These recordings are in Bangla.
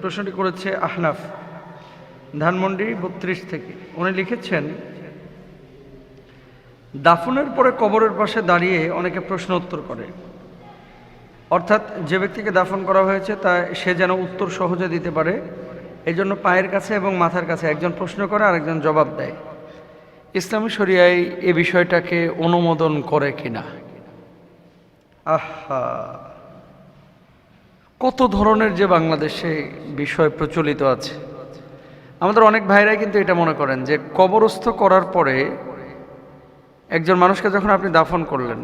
প্রশ্নটি করেছে আহনাফ ধানমন্ডি বত্রিশ থেকে। উনি লিখেছেন, দাফনের পরে কবরের পাশে দাঁড়িয়ে অনেকে প্রশ্ন উত্তর করে। অর্থাৎ যে ব্যক্তিকে দাফন করা হয়েছে তা সে যেন উত্তর সহজে দিতে পারে এই জন্য পায়ের কাছে এবং মাথার কাছে একজন প্রশ্ন করে আর একজন জবাব দেয়। ইসলামী শরিয়ায় এ বিষয়টাকে অনুমোদন করে কিনা? আহা! কত ধরনের যে বাংলাদেশে বিষয় প্রচলিত আছে। আমাদের অনেক ভাইরাই কিন্তু এটা মনে করেন যে কবরস্থ করার পরে একজন মানুষকে যখন আপনি দাফন করলেন,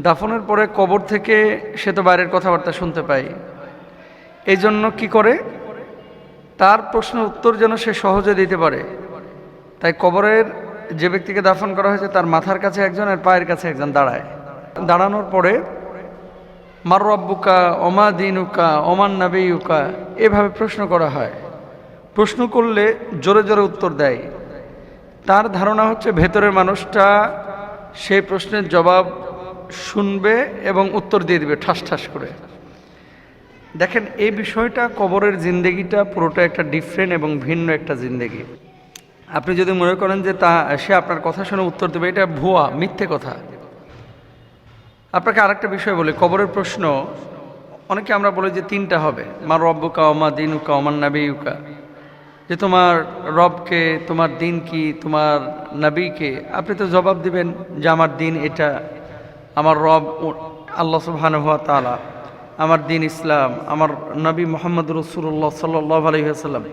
দাফনের পরে কবর থেকে সে তো বাইরের কথাবার্তা শুনতে পাই এই জন্য কী করে? তার প্রশ্নের উত্তর যেন সে সহজে দিতে পারে। তাই কবরের যে ব্যক্তিকে দাফন করা হয়েছে, তার মাথার কাছে একজন আর পায়ের কাছে একজন দাঁড়ায়। দাঁড়ানোর পরে মার রব্বুকা দিনুকা অমান নাবিউকা এভাবে প্রশ্ন করা হয়। প্রশ্ন করলে জোরে জোরে উত্তর দেয়। তার ধারণা হচ্ছে ভেতরের মানুষটা সেই প্রশ্নের জবাব শুনবে এবং উত্তর দিয়ে দিবে ঠাস ঠাস করে। দেখেন, এই বিষয়টা কবরের জিন্দেগিটা পুরোটা একটা ডিফারেন্ট এবং ভিন্ন একটা জিন্দেগি। আপনি যদি মনে করেন যে তা, সে আপনার কথা শুনে উত্তর দেবে, এটা ভুয়া, মিথ্যে কথা। আপনাকে আরেকটা বিষয় বলি, কবরের প্রশ্ন, অনেকে আমরা বলি যে তিনটা হবে মা রব্বুকা অমা দিনুকা অমান নাবিউকা যে তোমার রবকে, তোমার দিন কি তোমার নাবিকে, আপনি তো জবাব দিবেন যে আমার দিন এটা, আমার রব আল্লাহ সুবহান হুয়া তালা আমার দিন ইসলাম, আমার নবী মোহাম্মদ রসুল্লাহ সাল্লাহ আলহিহাসাল্লাম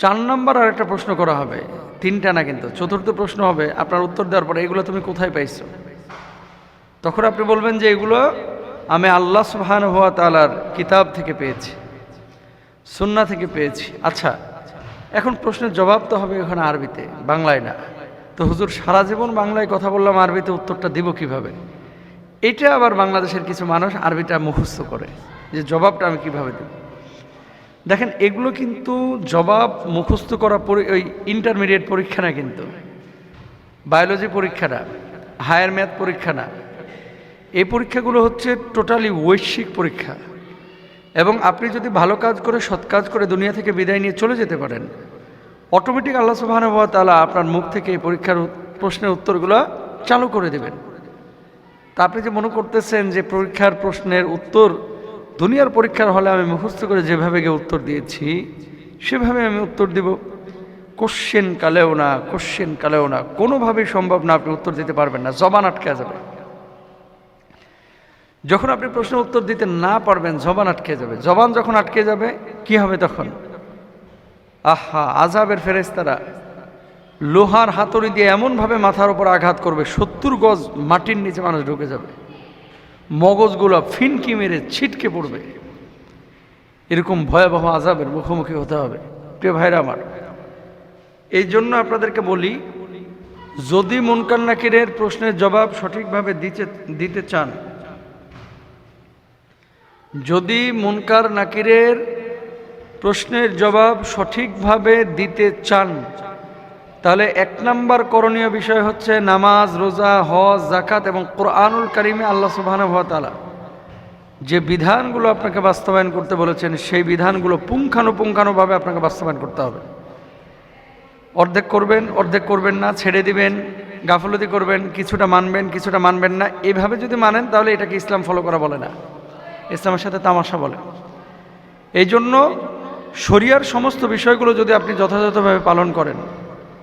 চার নম্বর আর একটা প্রশ্ন করা হবে, তিনটা না কিন্তু, চতুর্থ প্রশ্ন হবে, আপনার উত্তর দেওয়ার পরে এগুলো তুমি কোথায় পাইছো? তখন আপনি বলবেন যে এগুলো আমি আল্লাহ সুবহান হুয়া তালার কিতাব থেকে পেয়েছি সুন্না থেকে পেয়েছি। আচ্ছা এখন প্রশ্নের জবাব তো হবে ওখানে আরবিতে, বাংলায় না। তো হুজুর, সারা জীবন বাংলায় কথা বললাম, আরবিতে উত্তরটা দিব কীভাবে? এটা আবার বাংলাদেশের কিছু মানুষ আরবিটা মুখস্থ করে, যে জবাবটা আমি কীভাবে দেব? দেখেন, এগুলো কিন্তু জবাব মুখস্থ করা পরি- ওই ইন্টারমিডিয়েট পরীক্ষা না কিন্তু। বায়োলজি পরীক্ষা না হায়ার ম্যাথ পরীক্ষা না। এই পরীক্ষাগুলো হচ্ছে টোটালি বৈশ্বিক পরীক্ষা। এবং আপনি যদি ভালো কাজ করে সৎ কাজ করে দুনিয়া থেকে বিদায় নিয়ে চলে যেতে পারেন অটোমেটিক আল্লাহ সুবহানাহু ওয়া তাআলা আপনার মুখ থেকে এই পরীক্ষার প্রশ্নের উত্তরগুলো চালু করে দেবেন। তা আপনি যে মনে করতেছেন যে পরীক্ষার প্রশ্নের উত্তর, দুনিয়ার পরীক্ষার হলে আমি মুখস্থ করে যেভাবে গিয়ে উত্তর দিয়েছি, সেভাবে আমি উত্তর দিব। কোশ্চেন কালেও না কোশ্চেন কালেও না, কোনোভাবেই সম্ভব না আপনি উত্তর দিতে পারবেন না, জবান আটকে যাবে। যখন আপনি প্রশ্ন উত্তর দিতে না পারবেন, জবান আটকে যাবে। জবান যখন আটকে যাবে, কি হবে তখন? আহা আজাবের ফেরেস্তারা লোহার হাতুড়ি দিয়ে এমনভাবে মাথার উপর আঘাত করবে, সত্তর গজ মাটির নিচে মানুষ ঢুকে যাবে। মগজগুলো ফিনকি মেরে ছিটকে পড়বে। এরকম ভয়াবহ আজাবের মুখোমুখি হতে হবে। প্রিয় ভাইরা আমার, এই জন্য আপনাদেরকে বলি, যদি মুনকার নাকিরের প্রশ্নের জবাব সঠিকভাবে দিতে দিতে চান যদি মুনকার নাকিরের প্রশ্নের জবাব সঠিকভাবে দিতে চান, তাহলে এক নাম্বার করণীয় বিষয় হচ্ছে নামাজ, রোজা, হজ জাকাত এবং কোরআনুল কারিমে আল্লাহ সুবহানাহু ওয়া যে বিধানগুলো আপনাকে বাস্তবায়ন করতে বলেছেন, সেই বিধানগুলো পুঙ্খানুপুঙ্খানুভাবে আপনাকে বাস্তবায়ন করতে হবে। অর্ধেক করবেন অর্ধেক করবেন না, ছেড়ে দিবেন, গাফলতি করবেন, কিছুটা মানবেন কিছুটা মানবেন না, এভাবে যদি মানেন তাহলে এটাকে ইসলাম ফলো করা বলে না। ইসলামের সাথে তামাশা বলে। এই জন্য শরিয়ার সমস্ত বিষয়গুলো যদি আপনি যথাযথভাবে পালন করেন,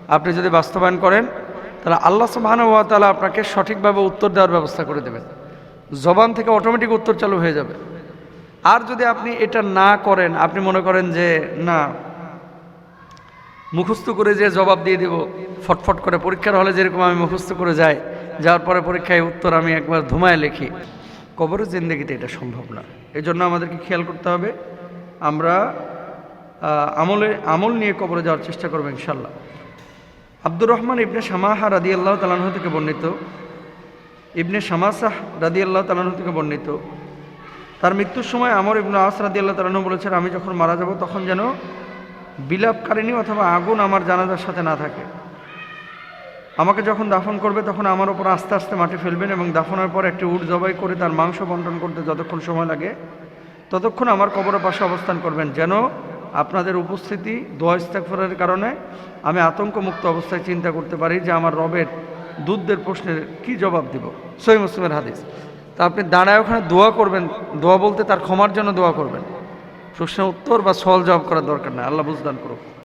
আপনি যদি বাস্তবায়ন করেন, তাহলে আল্লাহ সুবহানাহু ওয়া তাআলা আপনাকে সঠিকভাবে উত্তর দেওয়ার ব্যবস্থা করে দেবেন। জবান থেকে অটোমেটিক উত্তর চালু হয়ে যাবে। আর যদি আপনি এটা না করেন, আপনি মনে করেন যে, না, মুখস্থ করে যে জবাব দিয়ে দেব, ফটফট করে পরীক্ষার হলে যেরকম আমি মুখস্থ করে যাই, যাওয়ার পরে পরীক্ষায় উত্তর আমি একবার ধুমায় লিখি। কবরের জিন্দগিতে এটা সম্ভব না। এই জন্য আমাদেরকে খেয়াল করতে হবে, আমরা আমলে, আমল নিয়ে কবরে যাওয়ার চেষ্টা করব ইনশাল্লাহ আব্দুর রহমান ইবনে শামাহা রাদি আল্লাহ তালাহ থেকে বর্ণিত, ইবনে শামাসাহ রাদি আল্লাহ তালাহ থেকে বর্ণিত, তার মৃত্যুর সময় আমর ইবনে আস রাদি আল্লাহ তালাহ বলেছেন, আমি যখন মারা যাব তখন যেন বিলাপকারিণী অথবা আগুন আমার জানাজার সাথে না থাকে। আমাকে যখন দাফন করবে, তখন আমার ওপর আস্তে আস্তে মাটি ফেলবেন এবং দাফনের পর একটি উট জবাই করে তার মাংস বন্টন করতে যতক্ষণ সময় লাগে, ততক্ষণ আমার কবরের পাশে অবস্থান করবেন। যেন আপনাদের উপস্থিতি দোয়া ইস্তাকফারের কারণে আমি আতঙ্কমুক্ত অবস্থায় চিন্তা করতে পারি যে আমার রবের দুধদের প্রশ্নের কি জবাব দিব। সই মুসলিমের হাদিস। তা আপনি দাঁড়ায় ওখানে দোয়া করবেন, দোয়া বলতে তার ক্ষমার জন্য দোয়া করবেন। প্রশ্নের উত্তর বা সহল জবাব করার দরকার নেই, আল্লাহ বুঝদান করুক।